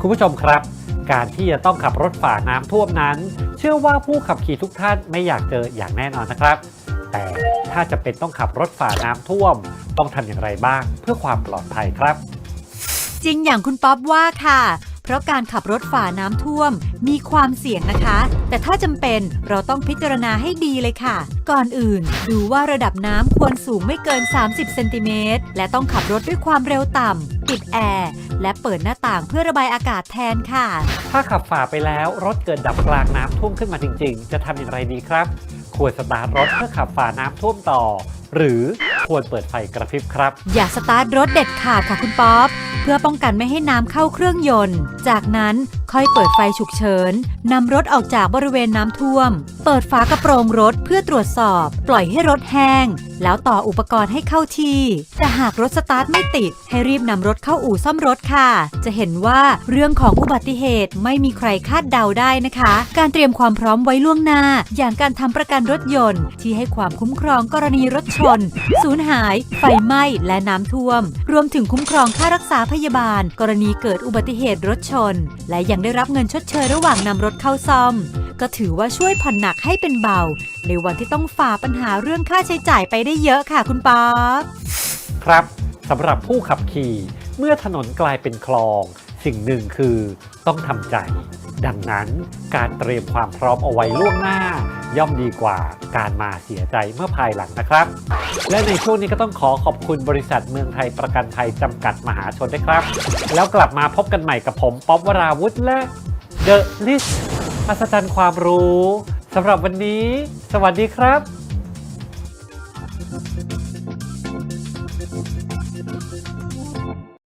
คุณผู้ชมครับ การที่จะต้องขับรถฝ่าน้ำท่วมนั้น เชื่อว่าผู้ขับขี่ทุกท่านไม่อยากเจออย่างแน่นอนนะครับ แต่ถ้าจะเป็นต้องขับรถฝ่าน้ำท่วม ต้องทำอย่างไรบ้างเพื่อความปลอดภัยครับ จริงอย่างคุณป๊อบว่าค่ะ ราะการขับรถฝ่าน้ำท่วมมีความเสี่ยงนะคะ แต่ถ้าจำเป็นเราต้องพิจารณาให้ดีเลยค่ะ ก่อนอื่น ดูว่าระดับน้ำควรสูงไม่เกิน 30 เซนติเมตร และต้องขับรถด้วยความเร็วต่ำปิดแอร์ และเปิดหน้าต่างเพื่อระบายอากาศแทนค่ะ ถ้าขับฝ่าไปแล้วรถเกิดดับกลางน้ำท่วมขึ้นมาจริง ๆ จะทำอย่างไรดีครับ ควรสตาร์ทรถเพื่อขับฝ่าน้ำท่วมต่อ หรือ ควรเปิดไฟกระพริบครับ อย่าสตาร์ทรถเด็ดขาดค่ะคุณป๊อป เพื่อป้องกันไม่ให้น้ำเข้าเครื่องยนต์ จากนั้นค่อยเปิดไฟฉุกเฉินนำรถออกจากบริเวณน้ำท่วม เปิดฝากระโปรงรถเพื่อตรวจสอบ ปล่อยให้รถแห้ง แล้วต่ออุปกรณ์ให้เข้าที่ แต่หากรถสตาร์ทไม่ติด ให้รีบนำรถเข้าอู่ซ่อมรถค่ะ จะเห็นว่าเรื่องของอุบัติเหตุไม่มีใครคาดเดาได้นะคะ การเตรียมความพร้อมไว้ล่วงหน้า อย่างการทำประกันรถยนต์ ที่ให้ความคุ้มครองกรณีรถชน สูญหาย ไฟไหม้และน้ำท่วม รวมถึงคุ้มครองค่ารักษาพยาบาล กรณีเกิดอุบัติเหตุรถชน และยังได้รับเงินชดเชยระหว่างนำรถเข้าซ่อม ก็ถือว่าช่วยผ่อนหนักให้เป็นเบา ในวันที่ต้องฝ่าปัญหาเรื่องค่าใช้จ่ายไปได้เยอะค่ะคุณป๊อปครับสำหรับผู้ขับขี่เมื่อถนนกลายเป็นคลอง สิ่งหนึ่งคือต้องทำใจ ดังนั้นการเตรียมความพร้อมเอาไว้ล่วงหน้า ย่อมดีกว่าการมาเสียใจเมื่อภายหลังนะครับ และในช่วงนี้ก็ต้องขอขอบคุณบริษัทเมืองไทยประกันภัยจำกัดมหาชนด้วยครับ แล้วกลับมาพบกันใหม่กับผมป๊อบวราวุธและ The List อัศจรรย์ความรู้สำหรับวันนี้ สวัสดีครับ